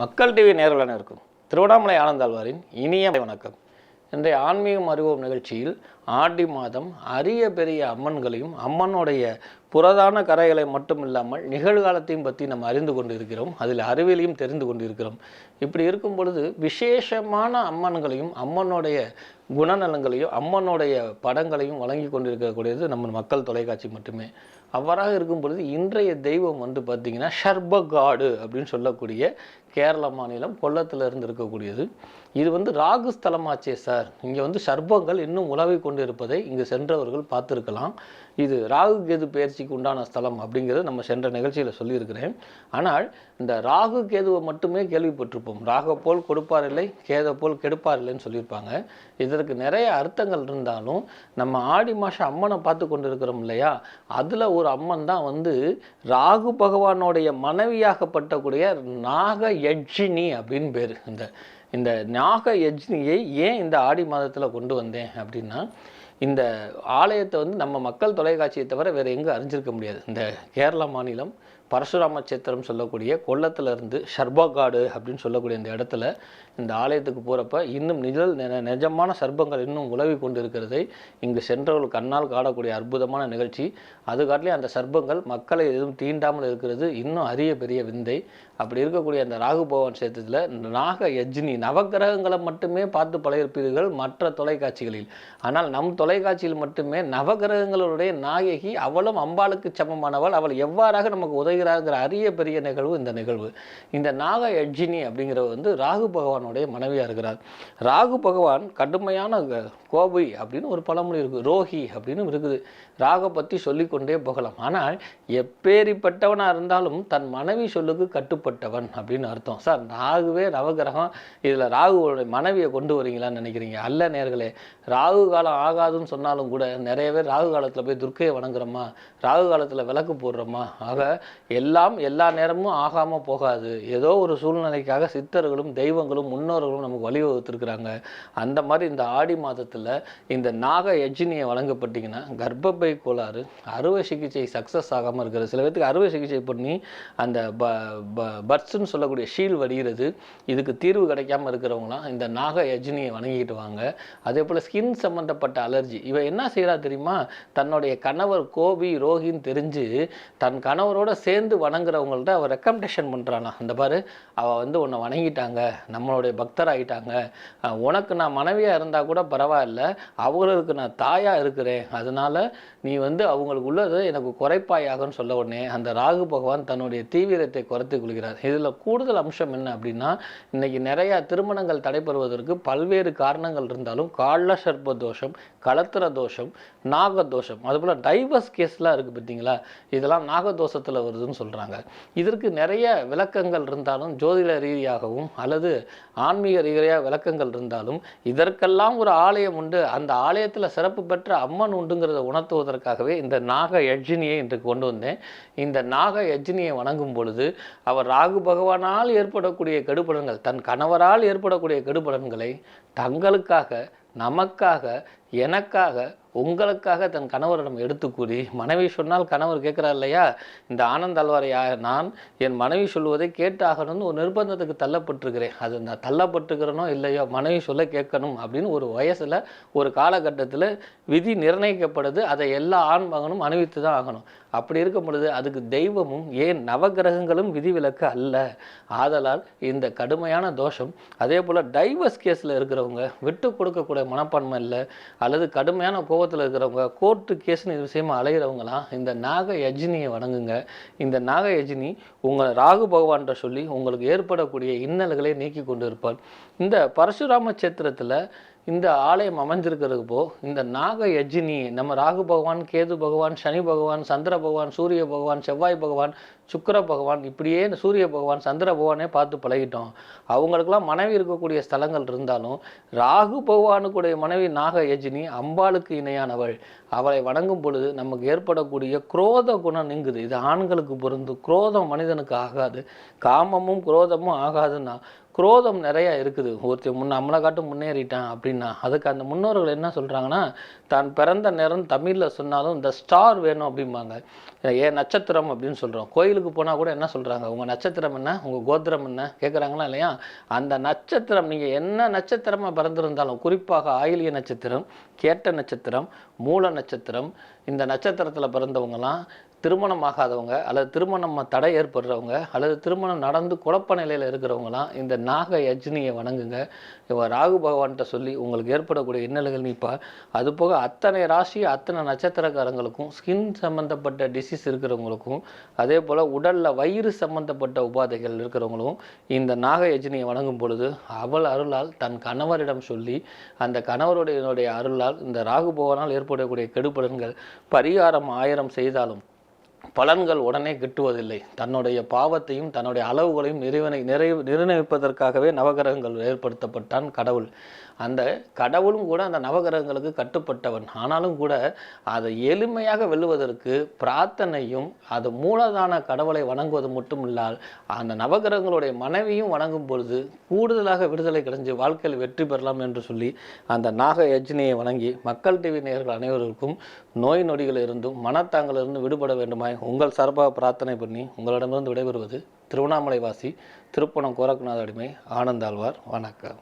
மக்கள் டிவி நேரில் இருக்கும் திருவண்ணாமலை ஆனந்தாழ்வாரின் இனிய வணக்கம். இன்றைய ஆன்மீகம் அறிவோம் நிகழ்ச்சியில் ஆடி மாதம் அரிய பெரிய அம்மன்களையும் அம்மனுடைய புரதான கரைகளை மட்டும் இல்லாமல் நிகழ்காலத்தையும் பற்றி நம்ம அறிந்து கொண்டு இருக்கிறோம் அதில் அறிவியலையும் தெரிந்து கொண்டு இருக்கிறோம் இப்படி இருக்கும் பொழுது விசேஷமான அம்மன்களையும் அம்மனுடைய குணநலங்களையும் அம்மனுடைய படங்களையும் வழங்கி கொண்டிருக்கக்கூடியது நம்ம மக்கள் தொலைக்காட்சி மட்டுமே. அவ்வாறாக இருக்கும் பொழுது இன்றைய தெய்வம் வந்து பார்த்திங்கன்னா ஷர்பகாடு அப்படின்னு சொல்லக்கூடிய கேரள மாநிலம் கொல்லத்தில் இருந்து இருக்கக்கூடியது. இது வந்து ராகு ஸ்தலமாச்சே சார். இங்கே வந்து சர்ப்பங்கள் இன்னும் உலவிக் கொண்டு இருப்பதை இங்கு சென்றவர்கள் பார்த்துருக்கலாம். இது ராகு கேது பயிற்சிக்கு உண்டான ஸ்தலம் அப்படிங்கிறது நம்ம சென்ற நிகழ்ச்சியில் சொல்லியிருக்கிறேன். ஆனால் இந்த ராகு கேதுவை மட்டுமே கேள்விப்பட்டிருப்போம். ராக போல் கொடுப்பார் இல்லை கேதை போல் கெடுப்பார் இல்லைன்னு சொல்லியிருப்பாங்க. இதற்கு நிறைய அர்த்தங்கள் இருந்தாலும் நம்ம ஆடி மாதம் அம்மனை பார்த்து கொண்டு இருக்கிறோம் இல்லையா? அதில் ஒரு அம்மன் தான் வந்து ராகு பகவானுடைய மனைவியாகப்பட்டக்கூடிய நாக யட்சினி அப்படின்னு பேர். இந்த இந்த நாக யஜ்னியை ஏன் இந்த ஆடி மாதத்தில் கொண்டு வந்தேன் அப்படின்னா இந்த ஆலயத்தை வந்து நம்ம மக்கள் தொலைக்காட்சியை தவிர வேறு எங்கே அறிஞ்சிருக்க முடியாது. இந்த கேரள மாநிலம் பரசுராம சேத்திரம் சொல்லக்கூடிய கொல்லத்திலிருந்து இருந்து அப்படின்னு சொல்லக்கூடிய இந்த இடத்துல இந்த ஆலயத்துக்கு போகிறப்ப இன்னும் நிழல் நெ- நிஜமான சர்பங்கள் இன்னும் உலவி கொண்டு இருக்கிறதை இங்கு சென்றவர்கள் கண்ணால் காணக்கூடிய அற்புதமான நிகழ்ச்சி. அது காட்டிலே அந்த சர்பங்கள் மக்களை எதுவும் தீண்டாமல் இருக்கிறது. இன்னும் அரிய பெரிய விந்தை. அப்படி இருக்கக்கூடிய அந்த ராகு பகவான் சேத்திரத்தில் நாக யஜ்னி நவக்கிரகங்களை மட்டுமே பார்த்து பழையிருப்பீர்கள் மற்ற தொலைக்காட்சிகளில். ஆனால் நம் தொலைக்காட்சியில் மட்டுமே நவகிரகங்களுடைய நாயகி அவளும் அம்பாளுக்கு சமமானவள். அவள் எவ்வாறாக நமக்கு உதவி வருகிறாங்கிற அரிய பெரிய நிகழ்வு இந்த நிகழ்வு. இந்த நாக யட்சினி அப்படிங்கிறவர் வந்து ராகு பகவானுடைய மனைவியாக இருக்கிறார். ராகு பகவான் கடுமையான கோபை அப்படின்னு ஒரு பழமொழி இருக்குது ரோஹி அப்படின்னு இருக்குது. ராக பற்றி சொல்லிக்கொண்டே போகலாம். ஆனால் எப்பேரிப்பட்டவனாக இருந்தாலும் தன் மனைவி சொல்லுக்கு கட்டுப்பட்டவன் அப்படின்னு அர்த்தம். சார் ராகுவே நவகிரகம். இதில் ராகுவோட மனைவியை கொண்டு வரீங்களான்னு நினைக்கிறீங்க. அல்ல நேர்களே ராகு காலம் ஆகாதுன்னு சொன்னாலும் கூட நிறைய பேர் ராகு காலத்தில் போய் துர்க்கையை வணங்குறோமா? ராகு காலத்தில் விளக்கு போடுறோமா? ஆக எல்லாம் எல்லா நேரமும் ஆகாமல் போகாது. ஏதோ ஒரு சூழ்நிலைக்காக சித்தர்களும் தெய்வங்களும் முன்னோர்களும் நமக்கு வழிவகுத்திருக்கிறாங்க. அந்த மாதிரி இந்த ஆடி மாதத்தில் இந்த நாக யஜ்னியை வழங்கப்பட்டிங்கன்னா கர்ப்பப்பை கோளாறு அறுவை சிகிச்சை சக்ஸஸ் ஆகாமல் இருக்கிறது சில பேர்த்துக்கு அறுவை சிகிச்சை பண்ணி அந்த ப பர்ட்ஸுன்னு சொல்லக்கூடிய ஷீல் வடிகிறது. இதுக்கு தீர்வு கிடைக்காம இருக்கிறவங்களாம் இந்த நாக யஜ்னியை வணங்கிட்டு வாங்க. அதே போல் ஸ்கின் சம்மந்தப்பட்ட அலர்ஜி இவன் என்ன செய்கிறா தெரியுமா? தன்னுடைய கணவர் கோபி ரோகின்னு தெரிஞ்சு தன் கணவரோட சேர்ந்து வணங்குறவங்கள்ட்ட அவள் ரெக்கமெண்டேஷன் பண்ணுறானா அந்த பாரு அவள் வந்து உன்னை வணங்கிட்டாங்க நம்மளுடைய பக்தர் ஆகிட்டாங்க உனக்கு நான் மனைவியாக இருந்தால் கூட பரவாயில்ல அவங்களுக்கு நான் தாயாக இருக்கிறேன். அதனால நீ வந்து அவங்களுக்கு உள்ளது எனக்கு குறைப்பாயாகன்னு சொல்ல உடனே அந்த ராகு பகவான் தன்னுடைய தீவிரத்தை குறைத்துக் கொள்கிறார். இதில் கூடுதல் அம்சம் என்ன அப்படின்னா இன்னைக்கு நிறையா திருமணங்கள் தடைபெறுவதற்கு பல்வேறு காரணங்கள் இருந்தாலும் கால சர்ப்ப தோஷம் கலத்திர தோஷம் நாக தோஷம் அதுபோல் டைவர்ஸ் கேஸ்லாம் இருக்குது பார்த்தீங்களா? இதெல்லாம் நாகதோஷத்தில் வருதுன்னு சொல்கிறாங்க இதற்கு நிறைய விளக்கங்கள் இருந்தாலும் ஜோதிட ரீதியாகவும் அல்லது ஆன்மீக ரீதியாக விளக்கங்கள் இருந்தாலும் இதற்கெல்லாம் ஒரு ஆலயம் உண்டு. அந்த ஆலயத்தில் சிறப்பு பெற்ற அம்மன் உண்டுங்கிறத உணர்த்துவதற்காகவே இந்த நாக யஜினியை இன்று கொண்டு வந்தேன். இந்த நாக யஜினியை வணங்கும் பொழுது அவர் ராகு பகவானால் ஏற்படக்கூடிய கெடுபலன்கள் தன் கணவரால் ஏற்படக்கூடிய கெடுபலன்களை தங்களுக்காக நமக்காக எனக்காக உங்களுக்காக தன் கணவரிடம் எடுத்து கூறி மனைவி சொன்னால் கணவர் கேட்குறார் இல்லையா? இந்த ஆனந்த் அல்வாரையா நான் என் மனைவி சொல்வதை கேட்டாகணும்னு ஒரு நிர்பந்தத்துக்கு தள்ளப்பட்டிருக்கிறேன். அது நான் தள்ளப்பட்டிருக்கிறனோ இல்லையோ மனைவி சொல்ல கேட்கணும் அப்படின்னு ஒரு வயசில் ஒரு காலகட்டத்தில் விதி நிர்ணயிக்கப்படுது. அதை எல்லா ஆண் மகனும் அணிவித்து தான் ஆகணும். அப்படி இருக்கும் பொழுது அதுக்கு தெய்வமும் ஏன் நவகிரகங்களும் விதிவிலக்கு அல்ல. ஆதலால் இந்த கடுமையான தோஷம் அதே போல் டைவர்ஸ் கேஸில் இருக்கிறவங்க விட்டு கொடுக்கக்கூடிய மனப்பான்மை இல்லை அல்லது கடுமையான கோபத்தில் இருக்கிறவங்க கோர்ட்டு கேஸ்னு இது விஷயமா அலைகிறவங்களாம் இந்த நாக யஜினியை வணங்குங்க. இந்த நாக யஜினி உங்களை ராகு பகவான்ற சொல்லி உங்களுக்கு ஏற்படக்கூடிய இன்னல்களை நீக்கி கொண்டு இருப்பார் இந்த பரசுராம சேத்திரத்தில் இந்த ஆலயம் அமைஞ்சிருக்கிறதுப்போ இந்த நாக யஜினி நம்ம ராகு பகவான் கேது பகவான் சனி பகவான் சந்திர பகவான் சூரிய பகவான் செவ்வாய் பகவான் சுக்கிர பகவான் இப்படியே இந்த சூரிய பகவான் சந்திர பகவானே பார்த்து பழகிட்டோம். அவங்களுக்கெல்லாம் மனைவி இருக்கக்கூடிய ஸ்தலங்கள் இருந்தாலும் ராகு பகவானுக்குடைய மனைவி நாக யஜினி அம்பாளுக்கு இணையானவள். அவளை வணங்கும் பொழுது நமக்கு ஏற்படக்கூடிய குரோத குணம் நீங்குது. இது ஆண்களுக்கு பொருந்து. குரோதம் மனிதனுக்கு ஆகாது. காமமும் குரோதமும் ஆகாதுன்னா குரோதம் நிறையா இருக்குது. ஒருத்தர் முன்ன நம்மளை காட்டும் முன்னேறிட்டான் அப்படின்னா அதுக்கு அந்த முன்னோர்கள் என்ன சொல்கிறாங்கன்னா தான் பிறந்த நேரம் தமிழில் சொன்னாலும் இந்த ஸ்டார் வேணும் அப்படிம்பாங்க. ஏன் நட்சத்திரம் அப்படின்னு சொல்கிறோம் கோயில் கோயிலுக்கு போனால் கூட என்ன சொல்கிறாங்க உங்கள் நட்சத்திரம் என்ன? உங்கள் கோத்திரம் என்ன? கேட்குறாங்களா இல்லையா? அந்த நட்சத்திரம் நீங்கள் என்ன நட்சத்திரமாக பிறந்திருந்தாலும் குறிப்பாக ஆயிலிய நட்சத்திரம் கேட்ட நட்சத்திரம் மூல நட்சத்திரம் இந்த நட்சத்திரத்தில் பிறந்தவங்களாம் திருமணம் ஆகாதவங்க அல்லது திருமணம் தடை ஏற்படுறவங்க அல்லது திருமணம் நடந்து குழப்ப நிலையில் இருக்கிறவங்களாம் இந்த நாக யஜ்னியை வணங்குங்க. இவன் ராகு பகவான்கிட்ட சொல்லி உங்களுக்கு ஏற்படக்கூடிய இன்னல்கள் நீப்பா. அது போக அத்தனை ராசி அத்தனை நட்சத்திரக்காரங்களுக்கும் ஸ்கின் சம்மந்தப்பட்ட டிசீஸ் இருக்கிறவங்களுக்கும் அதே போல் உடலில் வயிறு சம்மந்தப்பட்ட உபாதைகள் இருக்கிறவங்களும் இந்த நாக யஜ்னியை வணங்கும் பொழுது அவள் அருளால் தன் கணவரிடம் சொல்லி அந்த கணவருடைய அருளால் இந்த ராகு பகவானால் ஏற்படக்கூடிய கெடுபலன்கள் பரிகாரம் ஆயிரம் செய்தாலும் பலன்கள் உடனே கிட்டுவதில்லை. தன்னுடைய பாவத்தையும் தன்னுடைய அளவுகளையும் நிறைவனை நிறை நிர்ணயிப்பதற்காகவே நவகிரகங்கள் ஏற்படுத்தப்பட்டான் கடவுள். அந்த கடவுளும் கூட அந்த நவகிரகங்களுக்கு கட்டுப்பட்டவன். ஆனாலும் கூட அதை எளிமையாக வெல்லுவதற்கு பிரார்த்தனையும் அது மூலதான கடவுளை வணங்குவது மட்டும் இல்லால் அந்த நவகிரகங்களுடைய மனைவியும் வணங்கும் பொழுது கூடுதலாக விடுதலை கிடைஞ்சு வாழ்க்கையில் வெற்றி பெறலாம் என்று சொல்லி அந்த நாக யஜ்னியை வணங்கி மக்கள் டிவி நேயர்கள் அனைவருக்கும் நோய் நொடிகளிலிருந்தும் இருந்தும் விடுபட வேண்டுமாய் உங்கள் சார்பாக பிரார்த்தனை பண்ணி உங்களிடமிருந்து விடைபெறுவது திருவண்ணாமலை வாசி திருப்பணம் கோரக்நாத அடிமை ஆனந்தாழ்வார். வணக்கம்.